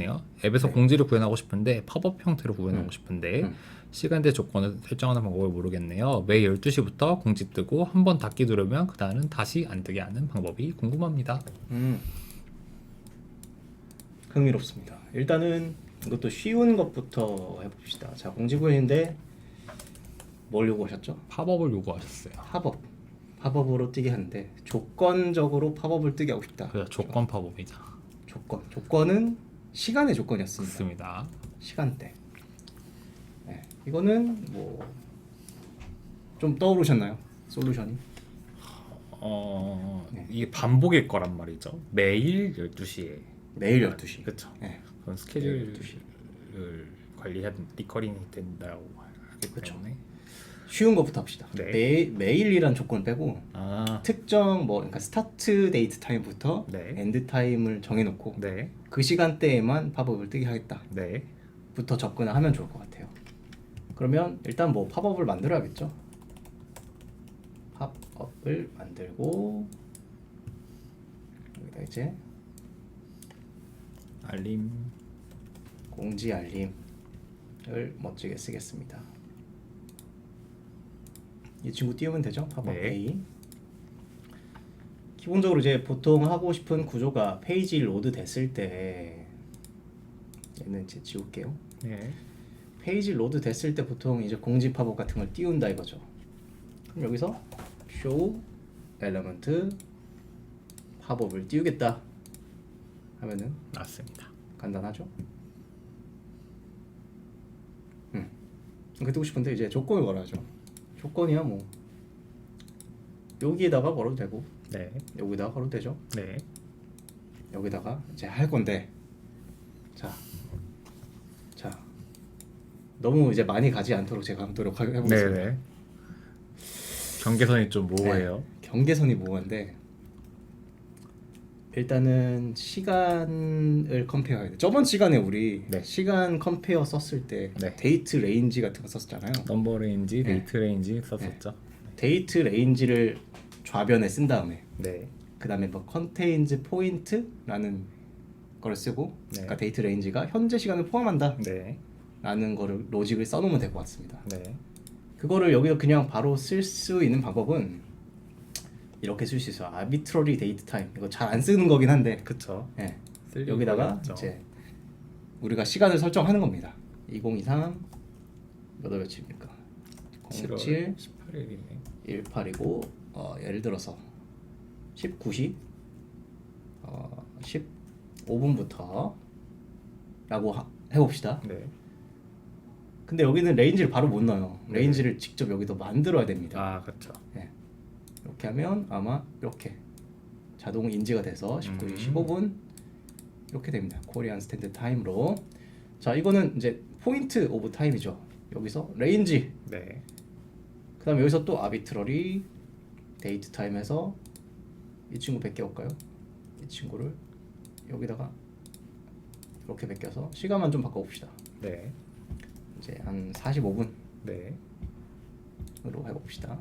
모르겠네요. 앱에서 네. 공지를 구현하고 싶은데 팝업 형태로 구현하고 음. 싶은데 음. 시간대 조건을 설정하는 방법을 모르겠네요. 매일 12시부터 공지 뜨고 한 번 닫기 누르면 그 다음은 다시 안 뜨게 하는 방법이 궁금합니다. 음. 흥미롭습니다. 일단은 이것도 쉬운 것부터 해봅시다. 자 공지 구현인데 뭘 요구하셨죠? 팝업을 요구하셨어요. 팝업. 팝업으로 뜨게 하는데 조건적으로 팝업을 뜨게 하고 싶다. 그래서 조건 팝업이죠. 조건. 조건은 시간의 조건이었습니다. 맞습니다. 시간대. 네. 이거는 뭐 좀 떠오르셨나요? 솔루션이? 어, 네. 이게 반복일 거란 말이죠. 매일 12시에. 매일 12시. 그렇죠. 네. 매일 스케줄을 12시. 관리해야 리커링이 된다고 하기 그쵸. 때문에. 쉬운 것부터 합시다. 네. 매, 매일이란 조건 빼고 아, 특정 뭐 그러니까 스타트 데이트 타임부터 네. 엔드 타임을 정해놓고 네, 그 시간대에만 팝업을 뜨게 하겠다부터 네, 접근을 하면 좋을 것 같아요. 그러면 일단 뭐 팝업을 만들어야겠죠. 팝업을 만들고 여기다 이제 알림. 공지 알림을 멋지게 쓰겠습니다. 이 친구 띄우면 되죠? 팝업 네. A. 기본적으로 이제 보통 하고 싶은 구조가 페이지 로드 됐을 때 얘는 이제 지울게요. 네, 페이지 로드 됐을 때 보통 이제 공지 팝업 같은 걸 띄운다 이거죠. 그럼 여기서 show element 팝업을 띄우겠다 하면은 맞습니다. 간단하죠. 음. 이렇게 뜨고 싶은데 이제 조건을 걸어야죠. 조건이야 뭐 여기에다가 걸어도 되고 네, 여기다가 걸어도 되죠. 네, 여기다가 이제 할 건데 자, 자 너무 이제 많이 가지 않도록 제가 한번 노력해 네, 보겠습니다. 네. 경계선이 좀 모호해요. 경계선이 모호한데 일단은 시간을 컴페어해야 돼. 저번 시간에 우리 네. 시간 컴페어 썼을 때 네. 데이트 레인지 같은 거 썼잖아요. 넘버 레인지, 네. 데이트 레인지 썼었죠. 데이트 레인지를 좌변에 쓴 다음에 네, 그 다음에 뭐 컨테인즈 포인트라는 걸 쓰고 네. 그러니까 데이트 레인지가 현재 시간을 포함한다 네, 라는 거를 로직을 써놓으면 될 것 같습니다. 네, 그거를 여기서 그냥 바로 쓸 수 있는 방법은 이렇게 쓸 수 있어요. 아비트러리 데이트 타임 이거 잘 안 쓰는 거긴 한데 그쵸. 예. 쓸 여기다가. 이제 우리가 시간을 설정하는 겁니다. 2023 몇 월 며칠입니까? 07 7월 18일이네. 18이고 어, 예를 들어서 19시 어, 15분부터 라고 하, 해봅시다. 네, 근데 여기는 레인지를 바로 못 넣어요. 네. 레인지를 직접 여기서 만들어야 됩니다. 아, 그렇죠. 예. 이렇게 하면 아마 이렇게 자동 인지가 돼서 19시 음. 15분 이렇게 됩니다. 코리안 스탠드 타임으로. 자, 이거는 이제 포인트 오브 타임이죠. 여기서 레인지. 네, 그다음에 여기서 또 아비트러리 데이트 타임에서 이 친구 베껴 올까요? 이 친구를 여기다가 이렇게 베껴서 시간만 좀 바꿔 봅시다. 네, 이제 한 45분으로 네. 해 봅시다.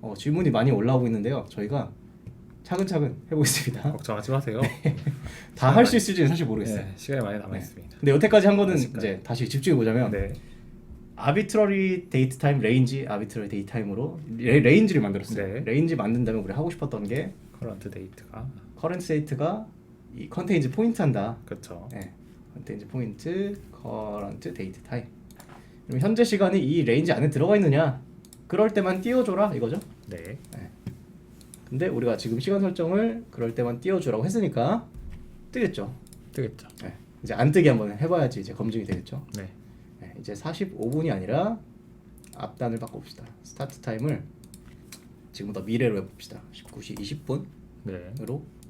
자, 어, 질문이 많이 올라오고 있는데요. 저희가 차근차근 해보겠습니다. 걱정하지 마세요. 다 할 수 있을지는 사실 모르겠어요. 네, 시간이 많이 남아 네. 있습니다. 근데 여태까지 한 거는 아직까지. 이제 다시 집중해 보자면 네, 아비트러리 데이트 타임 레인지 아비트러리 데이트 타임으로 레, 레인지를 만들었어요. 네. 레인지 만든 다음에 우리 하고 싶었던 게 커런트 데이트가 커런트 데이트가 이 컨테인즈 포인트 한다. 그렇죠. 네. 컨테인즈 포인트 커런트 데이트 타임. 그럼 현재 시간이 이 레인지 안에 들어가 있느냐? 그럴 때만 띄워줘라 이거죠. 네, 근데 우리가 지금 시간 설정을 그럴 때만 띄워주라고 했으니까 뜨겠죠. 뜨겠죠. 네. 이제 안 뜨게 한번 해봐야지 이제 검증이 되겠죠. 네, 네, 이제 45분이 아니라 앞단을 바꿔봅시다. 스타트 타임을 지금부터 미래로 해봅시다. 19시 20분으로 네,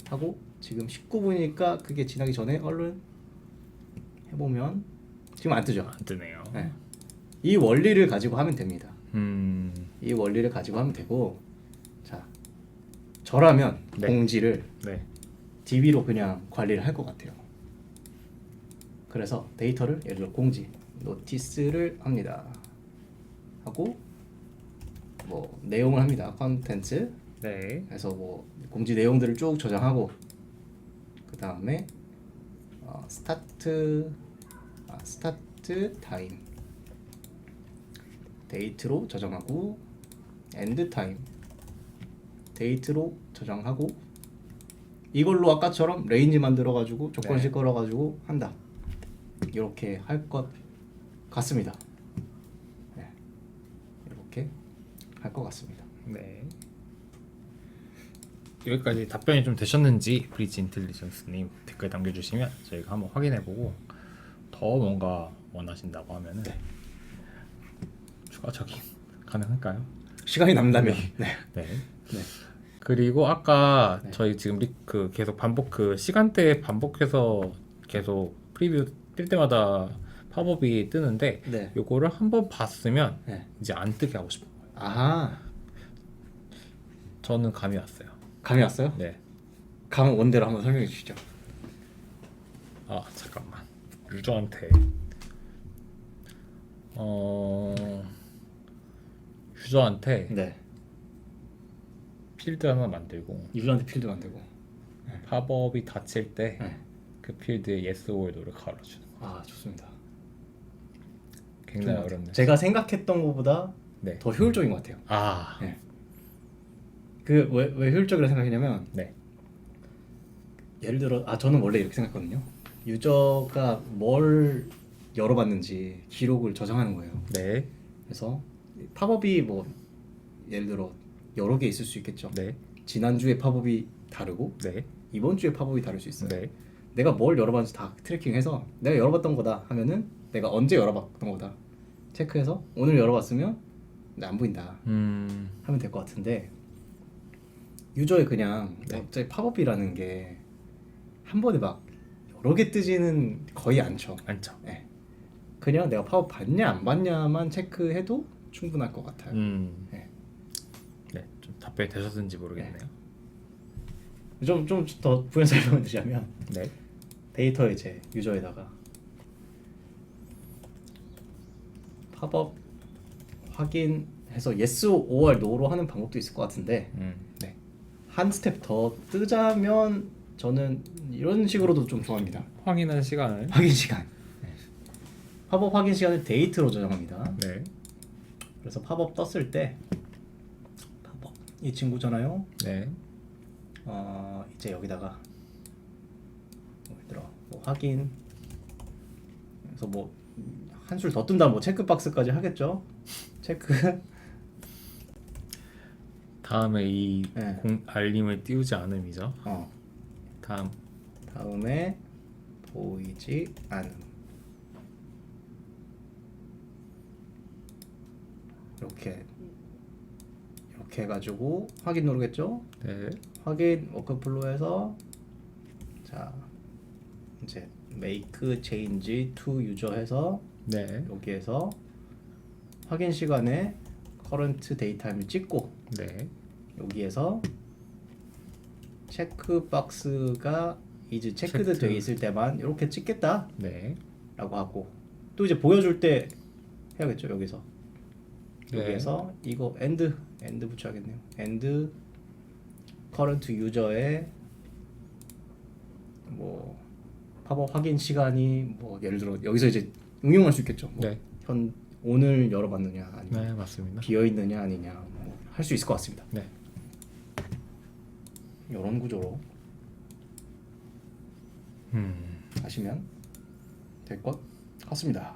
하고 지금 19분이니까 그게 지나기 전에 얼른 해보면 지금 안 뜨죠. 안 뜨네요. 네. 이 원리를 가지고 하면 됩니다. 음, 이 원리를 가지고 하면 되고 자 저라면 네. 공지를 네, DB로 그냥 관리를 할 것 같아요. 그래서 데이터를 예를 들어 공지, 노티스를 합니다. 하고 뭐 내용을 합니다. 컨텐츠. 네, 해서 뭐 공지 내용들을 쭉 저장하고 그 다음에 어, 스타트 아, 스타트 타임 데이트로 저장하고 엔드 타임 데이트로 저장하고 이걸로 아까처럼 레인지 만들어 가지고 조건식 네. 걸어 가지고 한다. 이렇게 할 것 같습니다. 네. 이렇게 할 것 같습니다. 네. 여기까지 답변이 좀 되셨는지 브리지 인텔리전스님 댓글 남겨주시면 저희가 한번 확인해보고 더 뭔가 원하신다고 하면은 네. 추가적인 가능할까요? 시간이 남다면 네. 네. 네. 그리고 아까 네. 저희 지금 리, 그 계속 반복 그 시간대 반복해서 계속 프리뷰 뜰 때마다 팝업이 뜨는데 네. 요거를 한번 봤으면 네. 이제 안 뜨게 하고 싶어요. 아하. 저는 감이 왔어요. 감이 왔어요? 네. 감 원대로 한번 설명해 주시죠. 아 잠깐만 유저한테 어 유저한테 네. 필드 하나 만들고 유저한테 필드 만들고. 팝업이 닫힐 때 그 네. 필드에 yes or no를 걸어주는 거아 좋습니다. 굉장히 좋은 것 같아요. 어렵네요. 제가 생각했던 것보다 네. 더 효율적인 것 같아요. 아 네. 그왜 왜 효율적이라 생각했냐면 네. 예를 들어 아 저는 원래 이렇게 생각했거든요. 유저가 뭘 열어봤는지 기록을 저장하는 거예요. 네. 그래서 팝업이 뭐 예를 들어 여러 개 있을 수 있겠죠. 네. 지난 주에 팝업이 다르고 네. 이번 주에 팝업이 다를 수 있어요. 네. 내가 뭘 열어봤는지 다 트래킹해서 내가 열어봤던 거다 하면은 내가 언제 열어봤던 거다 체크해서 오늘 열어봤으면 근데 안 보인다 음. 하면 될 것 같은데 유저에 그냥 네. 어차피 팝업이라는 게 한 번에 막 여러 개 뜨지는 거의 않죠. 안죠. 예. 그냥 내가 팝업 봤냐 안 봤냐만 체크해도 충분할 것 같아요. 음. 네. 네. 좀 답변이 되셨는지 모르겠네요. 좀 좀 더 부연 설명을 드리자면 네. 데이터 이제 유저에다가 팝업 확인해서 yes or no로 하는 방법도 있을 것 같은데 음. 네. 한 스텝 더 뜨자면 저는 이런 식으로도 좀 좋아합니다. 확인한 시간을 확인 시간. 네. 팝업 확인 시간을 데이트로 저장합니다. 네. 그래서 팝업 떴을 때 팝업 이 친구잖아요. 네. 어, 이제 여기다가 예를 들어 뭐 확인 그래서 뭐 한 술 더 뜬다 뭐 체크 박스까지 하겠죠. 체크 다음에 이 네. 공, 알림을 띄우지 않음이죠. 어 다음 다음에 보이지 않음 이렇게 이렇게 해가지고 확인 누르겠죠. 네. 확인 워크플로우에서 자 이제 make change to user 해서 네. 여기에서 확인 시간에 current 데이터임을 찍고 네. 여기에서 체크 박스가 이제 체크드 체크드. 돼 있을 때만 이렇게 찍겠다라고 네. 하고 또 이제 보여줄 때 해야겠죠 여기서 네. 여기에서 이거 end end 붙여야겠네요 end current user의 뭐 팝업 확인 시간이 뭐 예를 들어 여기서 이제 응용할 수 있겠죠 뭐 네. 현 오늘 열어봤느냐 아니면 네, 맞습니다. 비어 있느냐 아니냐 뭐 할 수 있을 것 같습니다 네. 이런 구조로 음. 하시면 될 것 같습니다